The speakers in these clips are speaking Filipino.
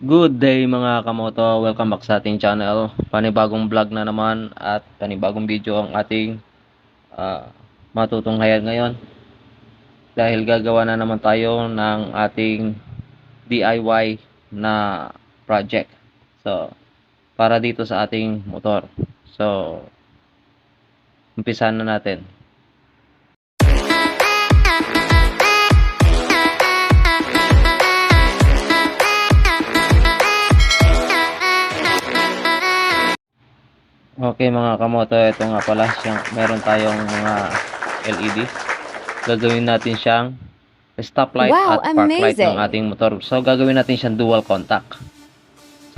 Good day mga kamoto, welcome back sa ating channel. Panibagong vlog na naman at panibagong video ang ating ah, matutunghayan ngayon. Dahil gagawa na naman tayo ng ating DIY na project. So, para dito sa ating motor. So, umpisan na natin. Okay mga kamoto, ito nga pala siyang, meron tayong mga LED. Gagawin natin siyang stoplight Wow, at park light amazing. ng ating motor. So gagawin natin siyang dual contact.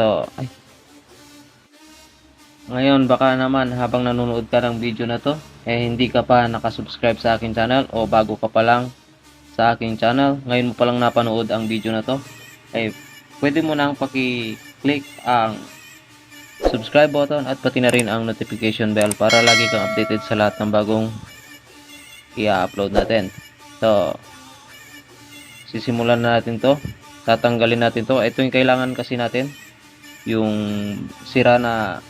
So, ay. Ngayon baka naman habang nanonood ka ng video na to, eh hindi ka pa nakasubscribe sa aking channel o bago ka pa lang sa aking channel, ngayon mo pa lang napanood ang video na to, eh pwede mo nang paki-click ang subscribe button at pati na rin ang notification bell para lagi kang updated sa lahat ng bagong i-upload natin. So, sisimulan na natin to. Tatanggalin natin to. Ito yung kailangan kasi natin. Yung sira na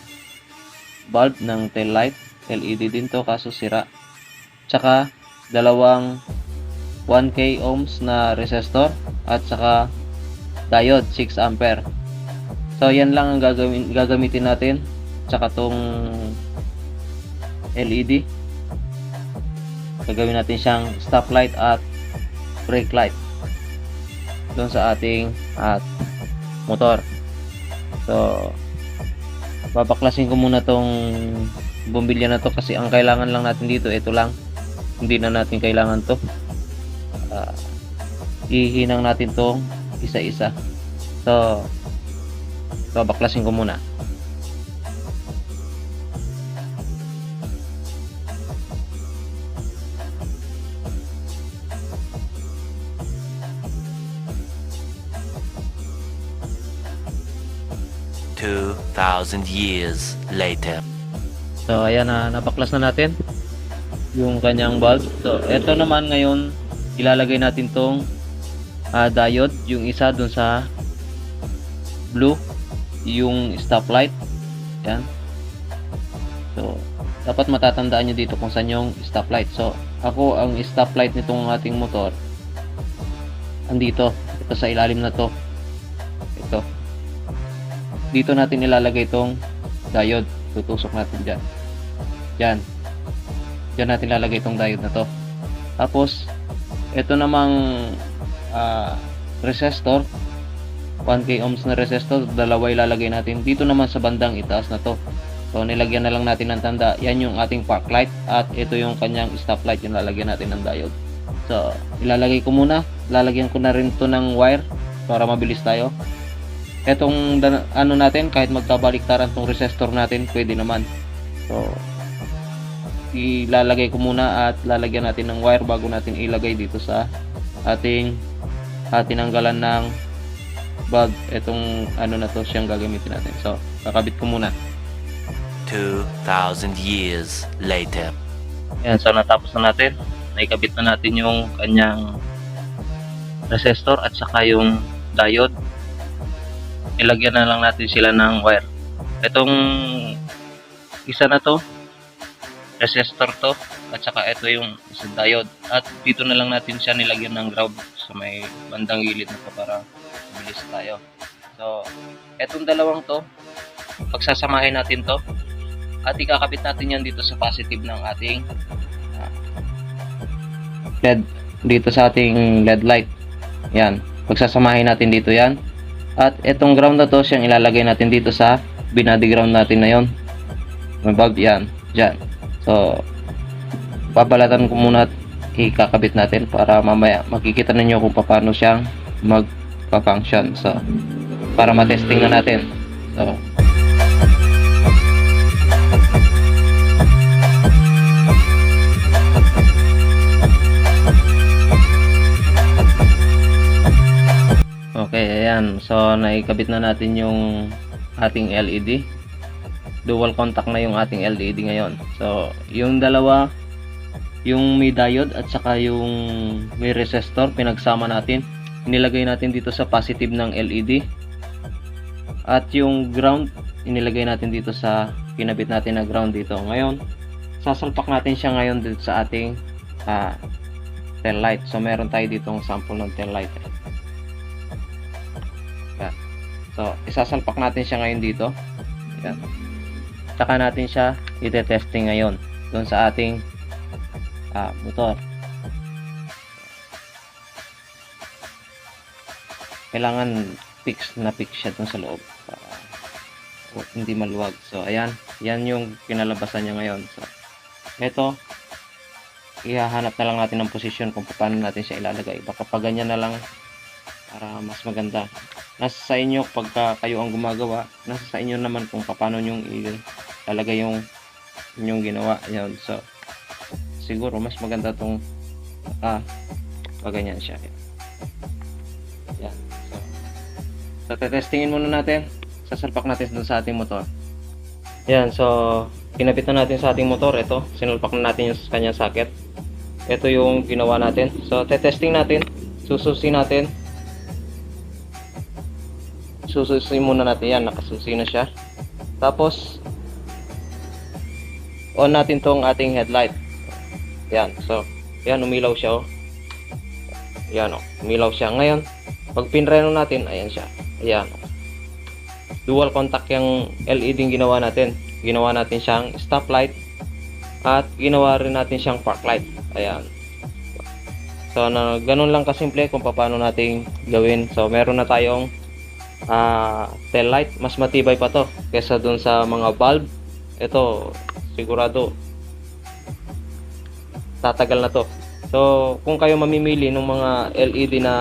bulb ng tail light. LED din to kaso sira. Tsaka dalawang 1K ohms na resistor at saka diode 6 ampere. So, yan lang ang gagawin, gagamitin natin. Tsaka tong LED. Gagawin natin siyang stoplight at brake light. Doon sa ating at motor. So, babaklasin ko muna tong bumbilya na to kasi ang kailangan lang natin dito, ito lang. Hindi na natin kailangan to. Ah, ihinang natin tong isa-isa. So, babaklasin ko muna. Two thousand years later. So, ayan na, napaklas na natin yung kanyang bulb. So, eto naman ngayon, ilalagay natin tong ah, diode, yung isa dun sa blue, yung stoplight. Yan. So, dapat matatandaan nyo dito kung saan yung stoplight. So, ako, ang stoplight nitong ating motor, andito. Ito sa ilalim na to. Ito. Dito natin ilalagay itong diode. Tutusok natin dyan. Yan. Diyan natin lalagay itong diode na to. Tapos, ito namang ah, resistor. 1k ohms na resistor. Dalawa ilalagay natin. Dito naman sa bandang itaas na to. So, nilagyan na lang natin ng tanda. Yan yung ating park light. At ito yung kanyang stoplight. Yung lalagyan natin ng diode. So, ilalagay ko muna. Lalagyan ko na rin to ng wire para mabilis tayo. Etong ano natin, kahit magkabaliktaran tong resistor natin, pwede naman. So, ilalagay ko muna at lalagyan natin ng wire bago natin ilagay dito sa ating atinanggalan ng bag. Etong ano na to siyang gagamitin natin. So, kakabit ko muna. Two thousand years later. Ayan, so natapos na natin. Naikabit na natin yung kanyang resistor at saka yung diode. Ilagyan na lang natin sila ng wire. Itong isa na to, resistor to, at saka ito yung isa diode. At dito na lang natin siya nilagyan ng ground sa may bandang gilid na to para mabilis tayo. So, etong dalawang to, pagsasamahin natin to, at ikakabit natin yan dito sa positive ng ating LED dito sa ating LED light. Yan. Pagsasamahin natin dito yan. At itong ground na to, siyang ilalagay natin dito sa binady ground natin na yon. May yan. Diyan. So, babalatan ko muna at ikakabit natin para mamaya makikita ninyo kung paano siyang magpa-function. So, para matesting na natin. So, Okay, ayan. So, naikabit na natin yung ating LED. Dual contact na yung ating LED ngayon. So, yung dalawa, yung may diode at saka yung may resistor, pinagsama natin. Inilagay natin dito sa positive ng LED. At yung ground, inilagay natin dito sa kinabit natin na ground dito. Ngayon, sasalpak natin siya ngayon dito sa ating ah, tail light. So, meron tayo dito ng sample ng tail light. Yan. So, isasalpak natin siya ngayon dito. Yan. Saka natin siya ite-testing ngayon doon sa ating ah, motor. Kailangan fix na fix siya doon sa loob para hindi maluwag. So, ayan. Yan yung kinalabasan niya ngayon. So, ito, ihahanap na lang natin ng posisyon kung paano natin siya ilalagay. Baka pa ganyan na lang para mas maganda. Nasa sa inyo pagka kayo ang gumagawa, nasa sa inyo naman kung paano nyo ilalagay yung inyong ginawa. Yan. So, siguro mas maganda tong ah, pag ganyan siya. So tetestingin muna natin. Sasalpak natin dun sa ating motor. Yan. So, kinapit na natin sa ating motor. Ito, sinalpak na natin yung kanyang socket. Ito yung ginawa natin. So, tetesting natin. Sususi natin. Sususi muna natin yan. Nakasusi na siya. Tapos, on natin tong ating headlight. Yan. So, yan. Umilaw siya. Oh. Yan. Oh. Umilaw siya. Ngayon, pag pinreno natin, ayan siya. Ayan. Dual contact yung LED yung ginawa natin. Ginawa natin siyang stoplight at ginawa rin natin siyang park light. Ayan. So, na, ganun lang kasimple kung paano natin gawin. So, meron na tayong ah tail light. Mas matibay pa to kesa dun sa mga bulb. Ito, sigurado tatagal na to. So, kung kayo mamimili ng mga LED na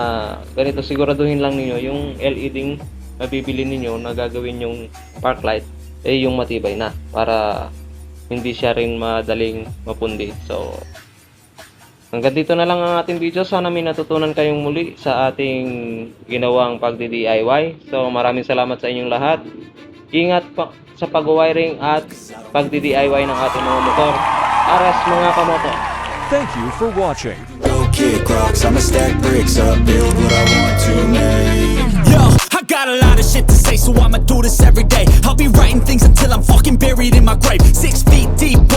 ganito, siguraduhin lang ninyo yung LED na bibili ninyo na gagawin yung park light, eh yung matibay na para hindi siya rin madaling mapundi. So, hanggang dito na lang ang ating video. Sana may natutunan kayong muli sa ating ginawang pagdi-DIY. So, maraming salamat sa inyong lahat. Ingat pa sa pag-wiring at pagdi-DIY ng ating mga motor. Aras mga kamotor! Thank you for watching. Go kick rocks, I'ma stack bricks up, build what I want to make. Yo, I got a lot of shit to say, so I'ma do this every day. I'll be writing things until I'm fucking buried in my grave. Six feet deep under.